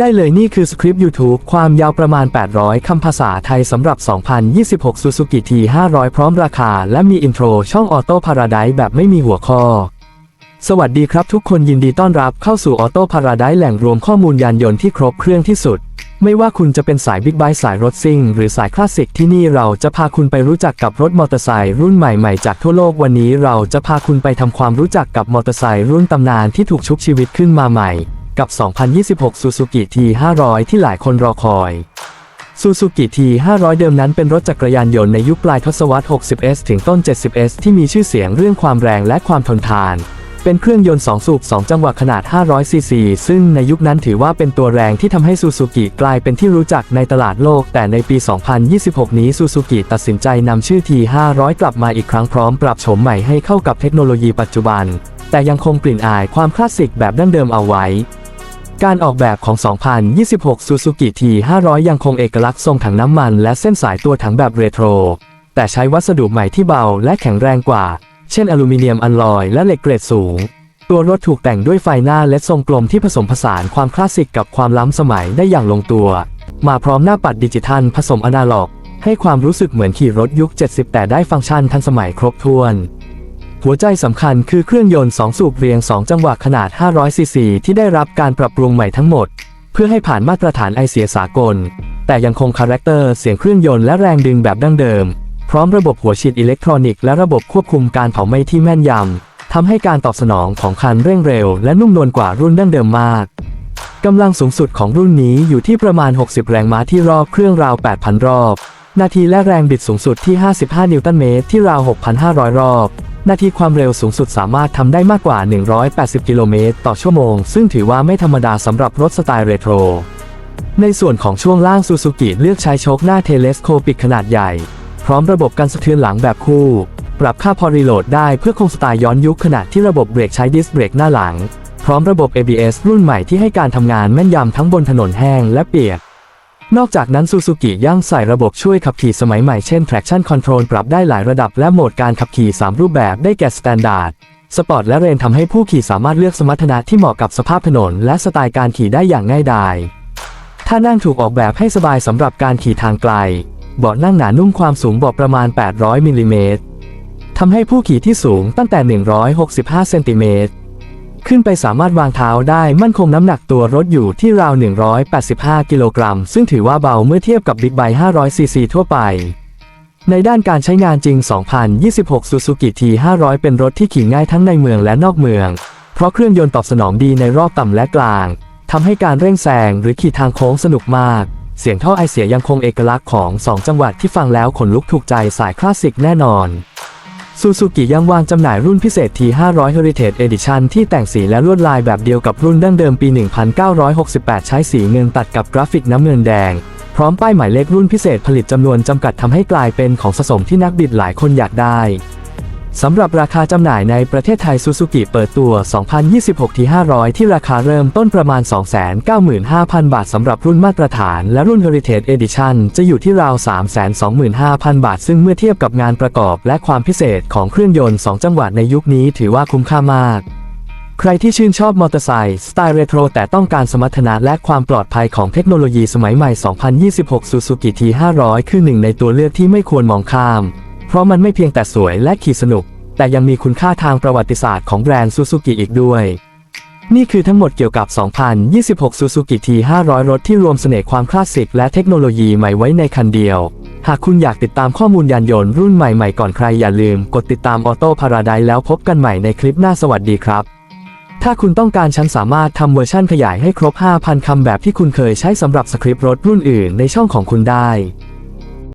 ได้เลยนี่คือสคริปต์ YouTube ความยาวประมาณ 800 คำภาษาไทยสำหรับ 2026 Suzuki T500 พร้อมราคา และมีอินโทรช่อง Auto Paradise แบบไม่มีหัวข้อ สวัสดีครับทุกคนยินดีต้อนรับเข้าสู่ Auto Paradise แหล่งรวมข้อมูลยานยนต์ที่ครบเครื่องที่สุด ไม่ว่าคุณจะเป็นสายบิ๊กไบค์สายรถซิ่ง หรือสายคลาสสิกที่นี่เราจะพาคุณไปรู้จักกับรถมอเตอร์ไซค์รุ่นใหม่ๆจากทั่วโลกวันนี้เราจะพาคุณไปทำความรู้จักกับมอเตอร์ไซค์รุ่นตำนานที่ถูกชุบชีวิตขึ้นมาใหม่ กับ 2026 Suzuki T500 ที่หลายคนรอคอย Suzuki T500 เดิมนั้นเป็นรถจักรยานยนต์ในยุคปลายทศวรรษ 60S ถึงต้น 70S ที่มีชื่อเสียงเรื่องความแรงและความทนทาน เป็นเครื่องยนต์ 2 สูบ 2 จังหวะขนาด 500 ซีซี ซึ่งในยุคนั้นถือว่าเป็นตัวแรงที่ทำให้ Suzuki กลายเป็นที่รู้จักในตลาดโลก แต่ในปี 2026 นี้ Suzuki ตัดสินใจนำชื่อ T500 กลับมาอีกครั้งพร้อมปรับโฉมใหม่ให้เข้ากับเทคโนโลยีปัจจุบัน แต่ยังคงกลิ่นอายความคลาสสิกแบบดั้งเดิมเอาไว้ การออกแบบของ 2026 Suzuki T500 ยังคงเอกลักษณ์ทรงถังน้ำมันและเส้นสายตัวถังแบบเรโทร แต่ใช้วัสดุใหม่ที่เบาและแข็งแรงกว่า เช่นอลูมิเนียมอลลอยและเหล็กเกรดสูง ตัวรถถูกแต่งด้วยไฟหน้าและทรงกลมที่ผสมผสานความคลาสสิกกับความล้ำสมัยได้อย่างลงตัว มาพร้อมหน้าปัดดิจิทัลผสมอนาล็อก ให้ความรู้สึกเหมือนขี่รถยุค 70 แต่ได้ฟังก์ชันทันสมัยครบถ้วน หัวใจสำคัญคือเครื่องยนต์ 2 สูบเรียง 2 จังหวะขนาด 500ซีซีที่ได้รับการปรับปรุงใหม่ทั้งหมด เพื่อให้ผ่านมาตรฐานไอเสียสากล แต่ยังคงคาแรคเตอร์เสียงเครื่องยนต์และแรงดึงแบบดั้งเดิม พร้อมระบบหัวฉีดอิเล็กทรอนิกส์และระบบควบคุมการเผาไหม้ที่แม่นยำทำให้การตอบสนองของคันเร่งเร็ว และนุ่มนวลกว่ารุ่นดั้งเดิมมากกำลังสูงสุดของรุ่นนี้อยู่ที่ประมาณ 60 แรงม้าที่รอบเครื่องราว 8,000 รอบ นาทีและแรงบิดสูงสุดที่ 55 นิวตันเมตรที่ราว 6,500 รอบ นาทีความเร็วสูงสุดสามารถทำได้มากกว่า 180 กิโลเมตรต่อชั่วโมง ซึ่งถือว่าไม่ธรรมดาสำหรับรถสไตล์เรโทร ในส่วนของช่วงล่างซูซูกิเลือกใช้โชคหน้าเทเลสโคปิกขนาดใหญ่ พร้อมระบบการสะเทือนหลังแบบคู่ ปรับค่าพอรีโหลดได้เพื่อคงสไตล์ย้อนยุคขณะที่ระบบเบรกใช้ดิสเบรกหน้าหลัง พร้อมระบบ ABS รุ่นใหม่ที่ให้การทำงานแม่นยำทั้งบนถนนแห้งและเปียก นอกจากนั้นซูซูกิยังใส่ระบบช่วยขับขี่สมัยใหม่เช่น traction control ปรับได้หลายระดับและโหมดการขับขี่ 3 รูปแบบได้แก่ standard สปอร์ตและเรนทำให้ผู้ขี่สามารถเลือกสมรรถนะที่เหมาะกับสภาพถนน และสไตล์การขี่ได้อย่างง่ายดายท่านั่งถูกออกแบบให้สบายสำหรับการขี่ทางไกล เบาะนั่งหนานุ่มความสูงเบาะประมาณ 800มิลลิเมตรทำให้ผู้ขี่ที่สูงตั้งแต่ 165 เซนติเมตร ขึ้นไปสามารถวางเท้าได้มั่นคงน้ำหนักตัวรถอยู่ที่ราว 185 กิโลกรัม ซึ่งถือว่าเบาเมื่อเทียบกับบิ๊กไบค์500ซีซีทั่วไป ในด้านการใช้งานจริง 2026 Suzuki T500 เป็นรถที่ขี่ง่ายทั้งในเมืองและนอกเมือง เพราะเครื่องยนต์ตอบสนองดีในรอบต่ำและกลางทำให้การเร่งแซงหรือขี่ทางโค้งสนุกมาก เสียงท่อไอเสียยังคงเอกลักษณ์ของ 2 จังหวัดที่ฟังแล้วขนลุกถูกใจสายคลาสสิกแน่นอน ซูซูกิยังวางจำหน่ายรุ่นพิเศษ T500 Heritage Edition ที่แต่งสีและลวดลายแบบเดียวกับรุ่นดั้งเดิมปี 1968 ใช้สีเงินตัดกับกราฟิกน้ำเงินแดง พร้อมป้ายหมายเลขรุ่นพิเศษผลิตจำนวนจำกัดทำให้กลายเป็นของสะสมที่นักบิดหลายคนอยากได้ สำหรับราคาจำหน่ายในประเทศไทยซูซูกิเปิดตัว 2026 T500 ที่ราคาเริ่มต้นประมาณ 295,000 บาทสำหรับรุ่นมาตรฐานและรุ่น Heritage Edition จะอยู่ที่ราว 325,000 บาท ซึ่งเมื่อเทียบกับงานประกอบและความพิเศษของเครื่องยนต์ 2 จังหวะในยุคนี้ถือว่าคุ้มค่ามากใครที่ชื่นชอบมอเตอร์ไซค์สไตล์เรโทรแต่ต้องการสมรรถนะและความปลอดภัยของเทคโนโลยีสมัยใหม่ 2026 Suzuki T500 คือหนึ่งในตัวเลือกที่ไม่ควรมองข้าม เพราะมันไม่เพียงแต่สวยและขี่สนุก แต่ยังมีคุณค่าทางประวัติศาสตร์ของแบรนด์ซูซูกิอีกด้วย นี่คือทั้งหมดเกี่ยวกับ 2026 Suzuki T500 รถที่รวมเสน่ห์ความคลาสสิกและเทคโนโลยีใหม่ไว้ในคันเดียว หากคุณอยากติดตามข้อมูลยานยนต์รุ่นใหม่ๆก่อนใครอย่าลืม กดติดตาม Auto Paradise แล้วพบกันใหม่ในคลิปหน้าสวัสดีครับถ้าคุณต้องการฉันสามารถทำเวอร์ชั่นขยายให้ครบ 5,000 คำแบบที่คุณเคยใช้สำหรับสคริปต์รถรุ่นอื่นในช่องของคุณได้